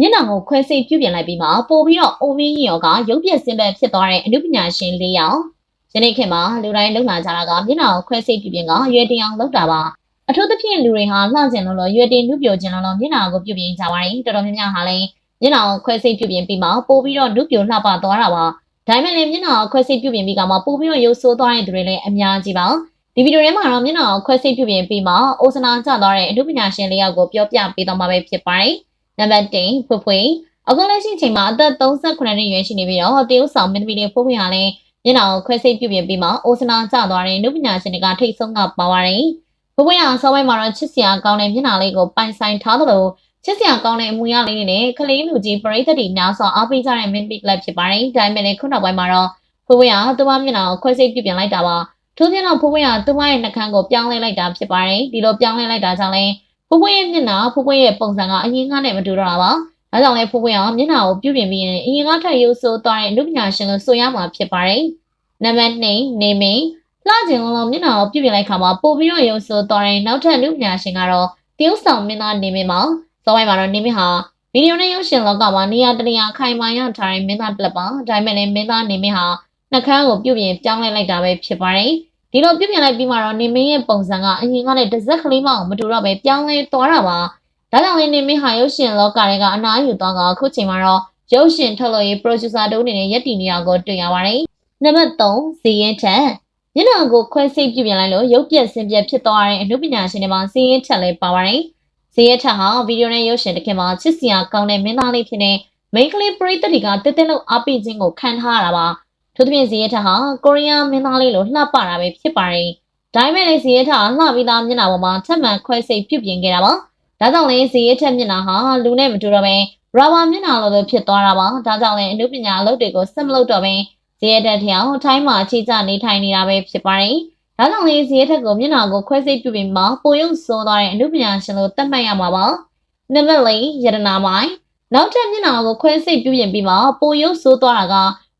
မျက်နှာကိုခွဲစိတ်ပြုပြင်လိုက်ပြီးမှပို့ပြီးတော့အိုမင်းရောကရုပ်ပြက်စင်ပယ်ဖြစ်သွားတဲ့အမှုပညာရှင်၄ယောက်ယနေ့ခေတ်မှာလူတိုင်းလုံလာကြတာကမျက်နှာကိုခွဲစိတ်ပြုပြင်ကရွယ်တင်အောင်လုပ်တာပါအထူးသဖြင့်လူတွေဟာလှကျင်လို့လို့ရွယ်တင်နှုတ်ပြိုခြင်းလို့လို့မျက်နှာကိုပြုပြင်ကြပါတယ်တော်တော်များများဟာလည်းမျက်နှာကိုခွဲစိတ်ပြုပြင်ပြီးမှပို့ပြီးတော့နှုတ်ပြိုလှပသွားတာပါဒါပေမဲ့လည်းမျက်နှာကိုခွဲစိတ်ပြုပြင်ပြီးကမှပို့ပြီးတော့ရုပ်ဆိုးသွားတဲ့သူတွေလည်းအများကြီးပါဒီဗီဒီယိုထဲမှာတော့မျက်နှာကိုခွဲစိတ်ပြုပြင်ပြီးမှအိုစနာကျသွားတဲ့အမှုပညာရှင်၄ယောက်ကိုပြောပြပေးတော့မှာပဲဖြစ်ပါတယ် နံပါတ်1ဖွဖွအခုလက်ရှိချိန်မှာအသက်38နှစ်ရွယ်ရှိနေပြီးတော့တရုတ်ဆောင်မင်းသမီးလေးဖွဖွဟာလည်းမျက်နှာကိုခွဲစိတ်ပြုပြင်ပြီးမှအိုစနာကျသွားတဲ့အမှုပညာရှင်တွေကထိတ်ဆုံးကပါပါတယ်ဖွဖွရဆောင်းပိုင်းမှာတော့ချစ်စရာကောင်းတဲ့မျက်နှာလေးကိုပိုင်ဆိုင်ထားသလိုချစ်စရာကောင်းတဲ့အမူအရာလေးတွေနဲ့ကလေးလူကြီးပရိသတ်တွေများစွာအားပေးကြတဲ့ mini club ဖြစ်ပါတယ်။ဒါပေမဲ့လည်းခုနောက်ပိုင်းမှာတော့ဖွဖွရသူမမျက်နှာကိုခွဲစိတ်ပြုပြင်လိုက်တာပါ။ထို့ပြင်တော့ဖွဖွရသူမရဲ့နှာခမ်းကိုပြောင်းလဲလိုက်တာဖြစ်ပါတယ်။ဒီလိုပြောင်းလဲလိုက်တာကြောင့်လည်း ဖွဖွရဲ့မျက်နှာဖွဖွရဲ့ပုံစံကအရင်ကနဲ့မတူတော့တာပါ။ဒါကြောင့်လည်းဖွဖွရမျက်နှာကိုပြုပြင်ပြီးရင်အရင်ကထက်ရိုးဆိုးသွားတဲ့အမှုပညာရှင်လို့ဆိုရမှာဖြစ်ပါတယ်။နံပါတ်2နေမင်းလှကျင်လုံးလုံးမျက်နှာကိုပြုပြင်လိုက်ခါမှာပို့ပြီးတော့ရိုးဆိုးသွားတဲ့နောက်ထပ်အမှုပညာရှင်ကတော့တရုတ်ဆောင်မင်းသားနေမင်းပါ။စောပိုင်းမှာတော့နေမင်းဟာဗီဒီယိုနဲ့ရုပ်ရှင်လောကမှာနေရာတနေရာခိုင်မာရထားတဲ့မင်းသားတစ်လက်ပါဒါပေမဲ့လည်းမင်းသားနေမင်းဟာနှာခမ်းကိုပြုပြင်ပြောင်းလဲလိုက်တာပဲဖြစ်ပါတယ် ဒီလိုပြုပြင်လိုက်ပြီးမှတော့နေမင်းရဲ့ပုံစံကအရင်ကနဲ့တစ်စက်ကလေးမှမတူတော့ပဲပြောင်းလဲသွားတာပါဒါကြောင့်လည်းနေမင်းဟာရုပ်ရှင်လောကတွေကအနားယူသွားကအခုချိန်မှာတော့ရုပ်ရှင်ထုတ်လို့ရေး producer တို့အနေနဲ့ရက်တီနေရာကိုတွေ့ရပါတယ်နံပါတ်3ဇီရင်ထက်မျက်နှာကိုခွဲစိတ်ပြုပြင်လိုက်လို့ရုပ်ပြက်စင်ပြက်ဖြစ်သွားတဲ့အမှုပညာရှင်တွေမှာဇီရင်ထက်လည်းပါပါတယ်ဇီရက်ထက်ဟာဗီဒီယိုနဲ့ရုပ်ရှင်တစ်ခင်မှာချစ်စရာကောင်းတဲ့မင်းသားလေးဖြစ်နေမိန်းကလေးပရိသတ်တွေကတက်တက်လို့အားပေးခြင်းကိုခံထားရတာပါ ထို့သဖြင့်ဇီရက်ထက်ဟာကိုရီးယားမင်းသားလေးလိုလှပတာပဲဖြစ်ပါတယ်ဒါပေမဲ့လည်းဇီရက်ထက်လှပြီးသားမျက်နှာပေါ်မှာထပ်မံခွဲစိတ်ပြုပြင်ခဲ့တာပါဒါကြောင့်လည်းဇီရက်ထက်မျက်နှာဟာလူနဲ့မတူတော့ပဲရာဘာမျက်နှာလိုလိုဖြစ်သွားတာပါဒါကြောင့်လည်းအမှုပညာအလုပ်တွေကိုဆက်မလုပ်တော့ဘဲဇီရက်ထက်ထျောင်းထိုင်းမှာအခြေချနေထိုင်နေတာပဲဖြစ်ပါတယ်ဒါကြောင့်လေဇီရဲထက်ကိုမျက်နှာကိုခွဲစိတ်ပြုပြီးမှပိုရုပ်ဆိုးသွားတဲ့အမှုပညာရှင်လို့သတ်မှတ်ရမှာပါ။နံပါတ်၄ယတနာမိုင်းနောက်ထပ်မျက်နှာကိုခွဲစိတ်ပြုပြင်ပြီးမှပိုရုပ်ဆိုးသွားတာက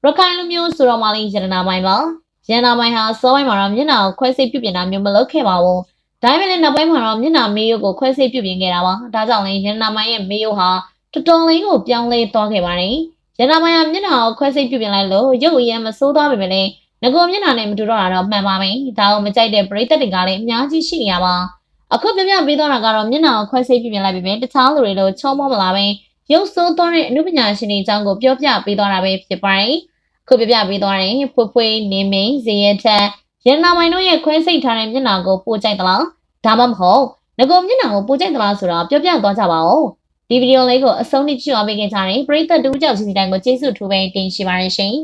ရခိုင်လူမျိုးဆိုတော့မှလေးယတနာမိုင်းပါ။ယတနာမိုင်းဟာစောပိုင်းမှာတော့မျက်နှာကိုခွဲစိတ်ပြုပြင်တာမျိုးမလုပ်ခဲ့ပါဘူး။ဒါပေမဲ့လည်းနောက်ပိုင်းမှာတော့မျက်နှာမေးရုပ်ကိုခွဲစိတ်ပြုပြင်ခဲ့တာပါ။ဒါကြောင့်လေယတနာမိုင်းရဲ့မေးရုပ်ဟာတော်တော်လေးကိုပြောင်းလဲသွားခဲ့ပါတယ်။ယတနာမိုင်းကမျက်နှာကိုခွဲစိတ်ပြုပြင်လိုက်လို့ရုပ်အရင်မဆိုးသွားပေမဲ့လည်းငကိုမျက်နှာနဲ့မတူတော့တာတော့မှန်ပါပဲဒါကိုမကြိုက်တဲ့ပရိသတ်တွေကလည်းအများကြီးရှိနေရပါအခုပြပြပေးသွားတာကတော့မျက်နှာကိုခွဲစိတ်ပြပြင်လိုက်ပြီပဲတခြားလူတွေလိုချောမောမလာပဲရုပ်ဆိုးသွားတဲ့အမှုပညာရှင်တွေအကြောင်းကိုပြောပြပေးသွားတာပဲဖြစ်ပါတယ်အ ခုပြပြပေးသွားတဲ့ဖွဖွနေမင်းဇေယထက်ရန်နာမိုင်တို့ရဲ့ခွဲစိတ်ထားတဲ့မျက်နှာကိုပို့ကြိုက်သလားဒါမှမဟုတ်ငကိုမျက်နှာကိုပို့ကြိုက်သလားဆိုတာပြောပြသွားကြပါဦးဒီဗီဒီယိုလေးကိုအဆုံးထိကြည့်အောင်ပေးခဲ့ကြတဲ့ပရိသတ်တူကြောက်စီစီတိုင်းကိုကျေးဇူးထူးပဲတင်ရှိပါတယ်ရှင်